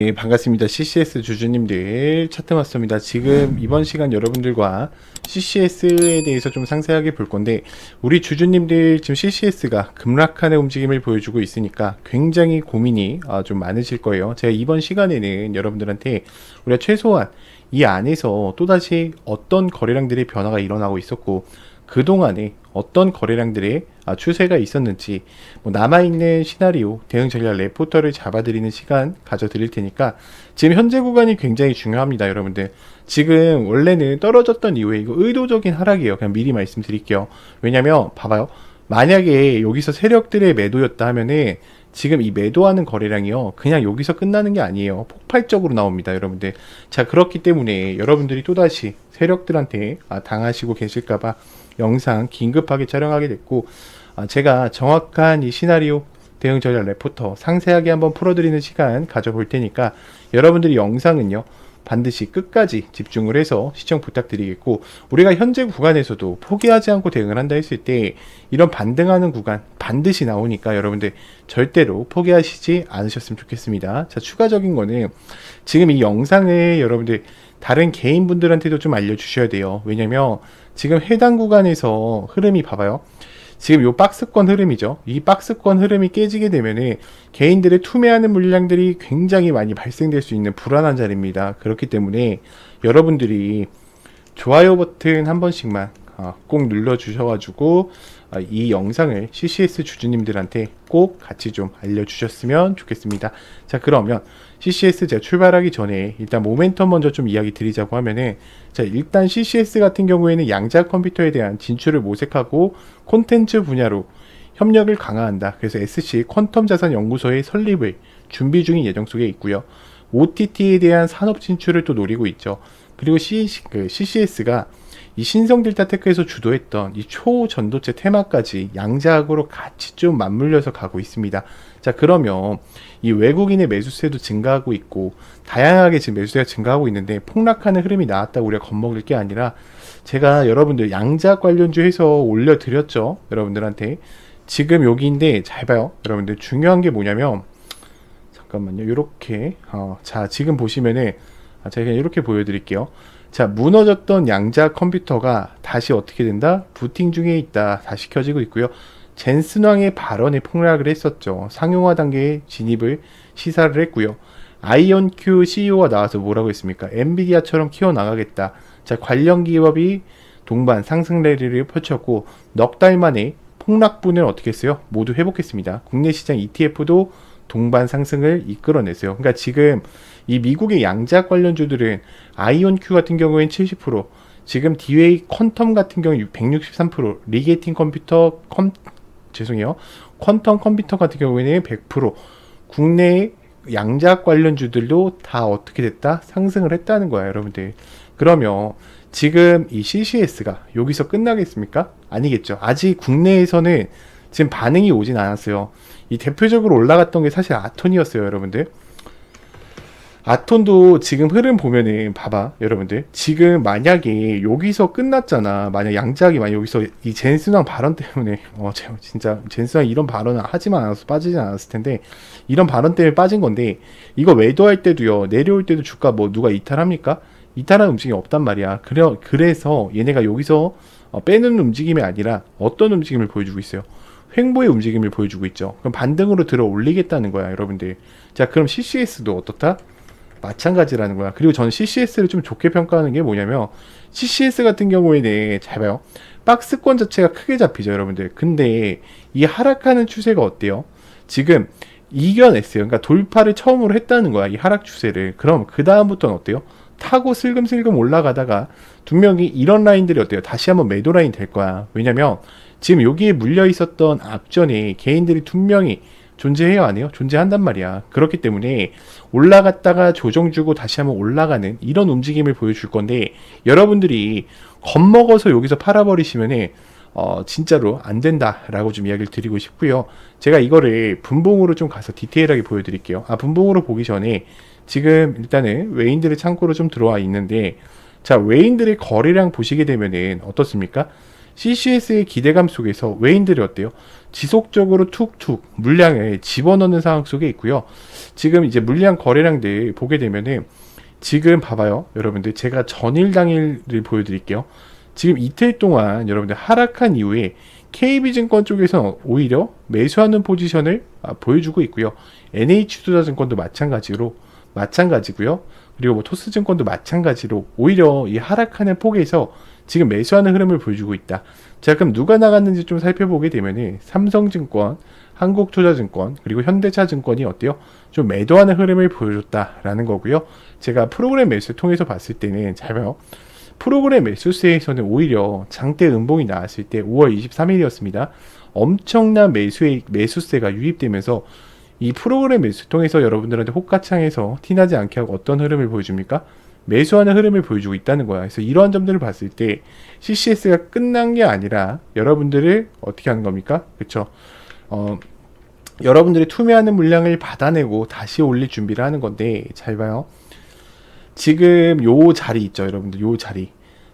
예, 반갑습니다. CCS 주주님들 차트 마스터입니다. 지금 이번 시간 여러분들과 CCS에 대해서 좀 상세하게 볼 건데 우리 주주님들 지금 CCS가 급락하는 움직임을 보여주고 있으니까 굉장히 고민이 아, 좀 많으실 거예요. 제가 이번 시간에는 여러분들한테 우리가 최소한 이 안에서 또다시 어떤 거래량들의 변화가 일어나고 있었고 그동안에 어떤 거래량들의 아, 추세가 있었는지 뭐 남아있는 시나리오 대응 전략 레포터를 잡아드리는 시간 가져드릴 테니까 지금 현재 구간이 굉장히 중요합니다 여러분들. 지금 원래는 떨어졌던 이후에 이거 의도적인 하락이에요. 그냥 미리 말씀드릴게요. 왜냐면 봐봐요. 만약에 여기서 세력들의 매도였다 하면은 지금 이 매도하는 거래량이요. 그냥 여기서 끝나는 게 아니에요. 폭발적으로 나옵니다 여러분들. 자 그렇기 때문에 여러분들이 또다시 세력들한테 아, 당하시고 계실까봐 영상 긴급하게 촬영하게 됐고 아, 제가 정확한 이 시나리오 대응 전략 레포터 상세하게 한번 풀어드리는 시간 가져볼 테니까 여러분들이 영상은요 반드시 끝까지 집중을 해서 시청 부탁드리겠고 우리가 현재 구간에서도 포기하지 않고 대응을 한다 했을 때 이런 반등하는 구간 반드시 나오니까 여러분들 절대로 포기하시지 않으셨으면 좋겠습니다. 자 추가적인 거는 지금 이 영상을 여러분들 다른 개인분들한테도 좀 알려주셔야 돼요. 왜냐면 지금 해당 구간에서 흐름이 봐봐요. 지금 요 박스권 흐름이죠. 이 박스권 흐름이 깨지게 되면은 개인들의 투매하는 물량들이 굉장히 많이 발생될 수 있는 불안한 자리입니다. 그렇기 때문에 여러분들이 좋아요 버튼 한 번씩만 어, 꼭 눌러 주셔가지고 어, 이 영상을 CCS 주주님들한테 꼭 같이 좀 알려주셨으면 좋겠습니다. 자 그러면 CCS 제가 출발하기 전에 일단 모멘텀 먼저 좀 이야기 드리자고 하면은 자 일단 CCS 같은 경우에는 양자 컴퓨터에 대한 진출을 모색하고 콘텐츠 분야로 협력을 강화한다. 그래서 SC 퀀텀 자산 연구소의 설립을 준비 중인 예정 속에 있고요. OTT에 대한 산업 진출을 또 노리고 있죠. 그리고 C, 그 CCS가 이 신성 딜타 테크에서 주도했던 이 초전도체 테마까지 양자학으로 같이 좀 맞물려서 가고 있습니다. 자, 그러면 이 외국인의 매수세도 증가하고 있고 다양하게 지금 매수세가 증가하고 있는데 폭락하는 흐름이 나왔다고 우리가 겁먹을 게 아니라 제가 여러분들 양자 관련주 해서 올려드렸죠. 여러분들한테. 지금 여기인데 잘 봐요. 여러분들 중요한 게 뭐냐면 잠깐만요. 요렇게 어, 자 지금 보시면은 아, 제가 그냥 이렇게 보여드릴게요. 자 무너졌던 양자 컴퓨터가 다시 어떻게 된다? 부팅 중에 있다. 다시 켜지고 있고요. 젠슨왕의 발언에 폭락을 했었죠. 상용화 단계에 진입을 시사를 했고요. 아이언큐 CEO가 나와서 뭐라고 했습니까? 엔비디아처럼 키워나가겠다. 자 관련 기업이 동반 상승 랠리를 펼쳤고 넉 달 만에 폭락분을 어떻게 했어요? 모두 회복했습니다. 국내 시장 ETF도 동반 상승을 이끌어냈어요. 그러니까 지금 이 미국의 양자 관련주들은 아이온큐 같은 경우에는 70%, 지금 디웨이 퀀텀 같은 경우 163%, 리게이팅 컴퓨터 컴 죄송해요. 퀀텀 컴퓨터 같은 경우에는 100%, 국내 양자 관련주들도 다 어떻게 됐다? 상승을 했다는 거야, 여러분들. 그러면 지금 이 CCS가 여기서 끝나겠습니까? 아니겠죠. 아직 국내에서는 지금 반응이 오진 않았어요. 이 대표적으로 올라갔던 게 사실 아톤이었어요, 여러분들. 아톤도 지금 흐름 보면은 봐봐, 여러분들. 지금 만약에 여기서 끝났잖아. 만약 양자기 만약 여기서 이 젠스왕 발언 때문에 어 제- 진짜 젠스왕 이런 발언을 하지만 않아서 빠지진 않았을 텐데 이런 발언 때문에 빠진 건데 이거 외도할 때도요 내려올 때도 주가 뭐 누가 이탈합니까? 이탈한 움직임이 없단 말이야. 그래 그래서 얘네가 여기서 어, 빼는 움직임이 아니라 어떤 움직임을 보여주고 있어요? 횡보의 움직임을 보여주고 있죠. 그럼 반등으로 들어 올리겠다는 거야, 여러분들. 자, 그럼 CCS도 어떻다? 마찬가지라는 거야. 그리고 저는 CCS를 좀 좋게 평가하는 게 뭐냐면 CCS 같은 경우에는 잘 봐요. 박스권 자체가 크게 잡히죠, 여러분들. 근데 이 하락하는 추세가 어때요? 지금 이겨냈어요. 그러니까 돌파를 처음으로 했다는 거야, 이 하락 추세를. 그럼 그 다음부터는 어때요? 타고 슬금슬금 올라가다가 분명히 이런 라인들이 어때요? 다시 한번 매도 라인 될 거야. 왜냐면 지금 여기에 물려 있었던 앞전에 개인들이 분명히 존재해요, 안 해요? 존재한단 말이야. 그렇기 때문에 올라갔다가 조정 주고 다시 한번 올라가는 이런 움직임을 보여줄 건데 여러분들이 겁먹어서 여기서 팔아버리시면은 어, 진짜로 안 된다라고 좀 이야기를 드리고 싶고요. 제가 이거를 분봉으로 좀 가서 디테일하게 보여드릴게요. 아, 분봉으로 보기 전에 지금 일단은 외인들의 창고로 좀 들어와 있는데 자, 외인들의 거래량 보시게 되면은 어떻습니까? CCS의 기대감 속에서 외인들이 어때요? 지속적으로 툭툭 물량을 집어넣는 상황 속에 있고요. 지금 이제 물량 거래량들 보게 되면은 지금 봐봐요. 여러분들 제가 전일 당일을 보여드릴게요. 지금 이틀 동안 여러분들 하락한 이후에 KB증권 쪽에서 오히려 매수하는 포지션을 아, 보여주고 있고요. NH투자증권도 마찬가지로 마찬가지고요. 그리고 뭐 토스증권도 마찬가지로 오히려 이 하락하는 폭에서 지금 매수하는 흐름을 보여주고 있다. 자 그럼 누가 나갔는지 좀 살펴보게 되면은 삼성증권, 한국투자증권 그리고 현대차증권이 어때요? 좀 매도하는 흐름을 보여줬다라는 거고요. 제가 프로그램 매수 통해서 봤을 때는 잘 봐요. 프로그램 매수세에서는 오히려 장대 음봉이 나왔을 때 5월 23일이었습니다. 엄청난 매수의 매수세가 유입되면서 이 프로그램 매수 통해서 여러분들한테 호가창에서 티나지 않게 하고 어떤 흐름을 보여줍니까? 매수하는 흐름을 보여주고 있다는 거야. 그래서 이러한 점들을 봤을 때 CCS가 끝난 게 아니라 여러분들을 어떻게 하는 겁니까? 그쵸? 어, 여러분들이 투매하는 물량을 받아내고 다시 올릴 준비를 하는 건데 잘 봐요. 지금 요 자리 있죠, 여러분들. 요 자리.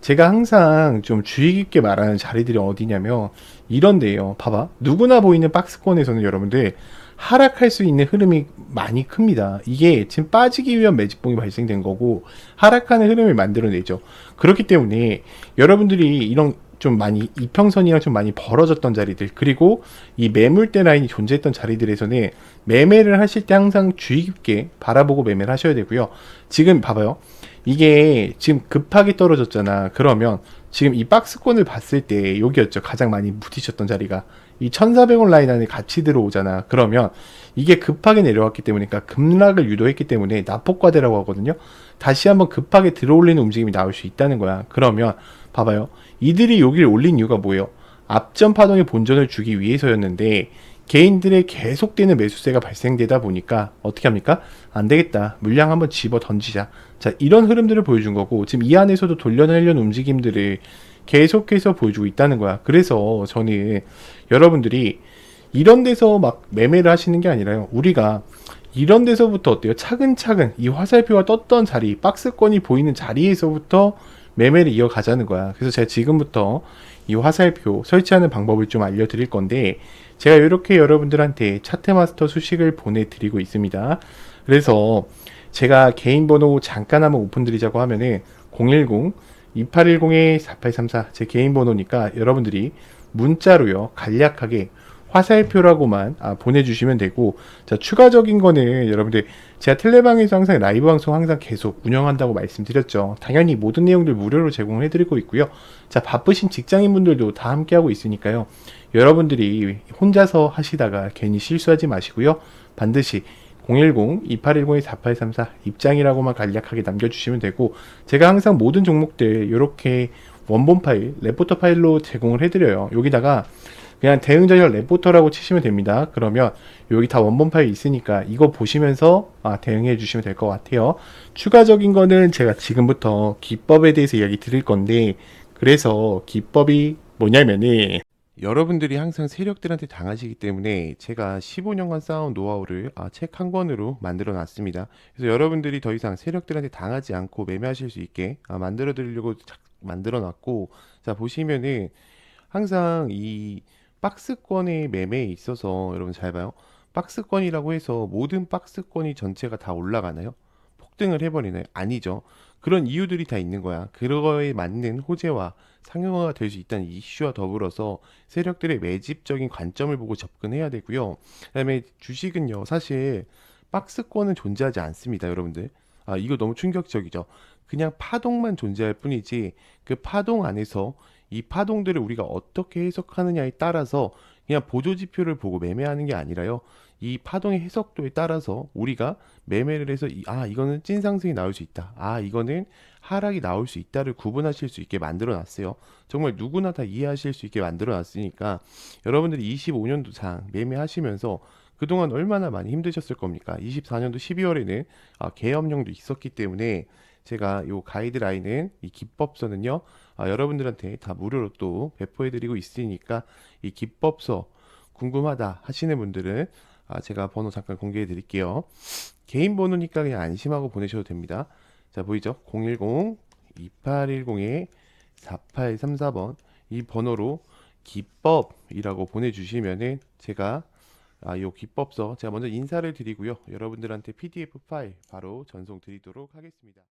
제가 항상 좀 주의 깊게 말하는 자리들이 어디냐면 이런데요. 봐봐. 누구나 보이는 박스권에서는 여러분들 하락할 수 있는 흐름이 많이 큽니다. 이게 지금 빠지기 위한 매집봉이 발생된 거고 하락하는 흐름을 만들어내죠. 그렇기 때문에 여러분들이 이런 좀 많이 이평선이랑 좀 많이 벌어졌던 자리들 그리고 이 매물대 라인이 존재했던 자리들에서는 매매를 하실 때 항상 주의 깊게 바라보고 매매를 하셔야 되고요. 지금 봐봐요. 이게 지금 급하게 떨어졌잖아. 그러면 지금 이 박스권을 봤을 때 여기였죠. 가장 많이 부딪혔던 자리가. 이 1400원 라인 안에 같이 들어오잖아. 그러면 이게 급하게 내려왔기 때문에, 그러니까 급락을 유도했기 때문에 나폭과대라고 하거든요. 다시 한번 급하게 들어올리는 움직임이 나올 수 있다는 거야. 그러면 봐봐요. 이들이 여기를 올린 이유가 뭐예요? 앞전 파동의 본전을 주기 위해서였는데 개인들의 계속되는 매수세가 발생되다 보니까 어떻게 합니까? 안 되겠다. 물량 한번 집어 던지자. 자, 이런 흐름들을 보여준 거고 지금 이 안에서도 돌려내려는 움직임들을 계속해서 보여주고 있다는 거야. 그래서 저는 여러분들이 이런 데서 막 매매를 하시는 게 아니라요. 우리가 이런 데서부터 어때요? 차근차근 이 화살표가 떴던 자리, 박스권이 보이는 자리에서부터 매매를 이어가자는 거야. 그래서 제가 지금부터 이 화살표 설치하는 방법을 좀 알려드릴 건데 제가 이렇게 여러분들한테 차트마스터 수식을 보내드리고 있습니다. 그래서 제가 개인 번호 잠깐 한번 오픈 드리자고 하면은 010 2810에 4834 제 개인 번호니까 여러분들이 문자로요 간략하게 화살표라고만 아, 보내주시면 되고 자 추가적인 거는 여러분들 제가 텔레방에서 항상 라이브 방송 항상 계속 운영한다고 말씀드렸죠. 당연히 모든 내용들 무료로 제공을 해드리고 있고요. 자 바쁘신 직장인분들도 다 함께 하고 있으니까요. 여러분들이 혼자서 하시다가 괜히 실수하지 마시고요. 반드시 010-2810-4834 입장이라고만 간략하게 남겨주시면 되고 제가 항상 모든 종목들 이렇게 원본 파일, 레포터 파일로 제공을 해드려요. 여기다가 그냥 대응전열 레포터라고 치시면 됩니다. 그러면 여기 다 원본 파일 있으니까 이거 보시면서 아, 대응해 주시면 될 것 같아요. 추가적인 거는 제가 지금부터 기법에 대해서 이야기 드릴 건데 그래서 기법이 뭐냐면은 여러분들이 항상 세력들한테 당하시기 때문에 제가 15년간 쌓아온 노하우를 아, 책 한 권으로 만들어 놨습니다. 그래서 여러분들이 더 이상 세력들한테 당하지 않고 매매하실 수 있게 아, 만들어 드리려고 만들어 놨고 자 보시면은 항상 이 박스권의 매매에 있어서 여러분 잘 봐요. 박스권이라고 해서 모든 박스권이 전체가 다 올라가나요? 폭등을 해버리나요? 아니죠. 그런 이유들이 다 있는 거야. 그거에 맞는 호재와 상용화가 될 수 있다는 이슈와 더불어서 세력들의 매집적인 관점을 보고 접근해야 되고요. 그다음에 주식은요, 사실 박스권은 존재하지 않습니다, 여러분들. 아, 이거 너무 충격적이죠. 그냥 파동만 존재할 뿐이지 그 파동 안에서 이 파동들을 우리가 어떻게 해석하느냐에 따라서 그냥 보조 지표를 보고 매매하는 게 아니라요. 이 파동의 해석도에 따라서 우리가 매매를 해서 이, 아 이거는 찐 상승이 나올 수 있다. 아 이거는 하락이 나올 수 있다를 구분하실 수 있게 만들어 놨어요. 정말 누구나 다 이해하실 수 있게 만들어 놨으니까 여러분들이 25년도 상 매매하시면서 그동안 얼마나 많이 힘드셨을 겁니까? 24년도 12월에는 아, 계엄령도 있었기 때문에 제가 요 가이드라인은 이 기법서는요 아, 여러분들한테 다 무료로 또 배포해드리고 있으니까 이 기법서 궁금하다 하시는 분들은 아, 제가 번호 잠깐 공개해 드릴게요. 개인 번호니까 그냥 안심하고 보내셔도 됩니다. 자 보이죠? 010 2810에 4834번 이 번호로 기법이라고 보내주시면은 제가 아, 요 기법서 제가 먼저 인사를 드리고요. 여러분들한테 PDF 파일 바로 전송 드리도록 하겠습니다.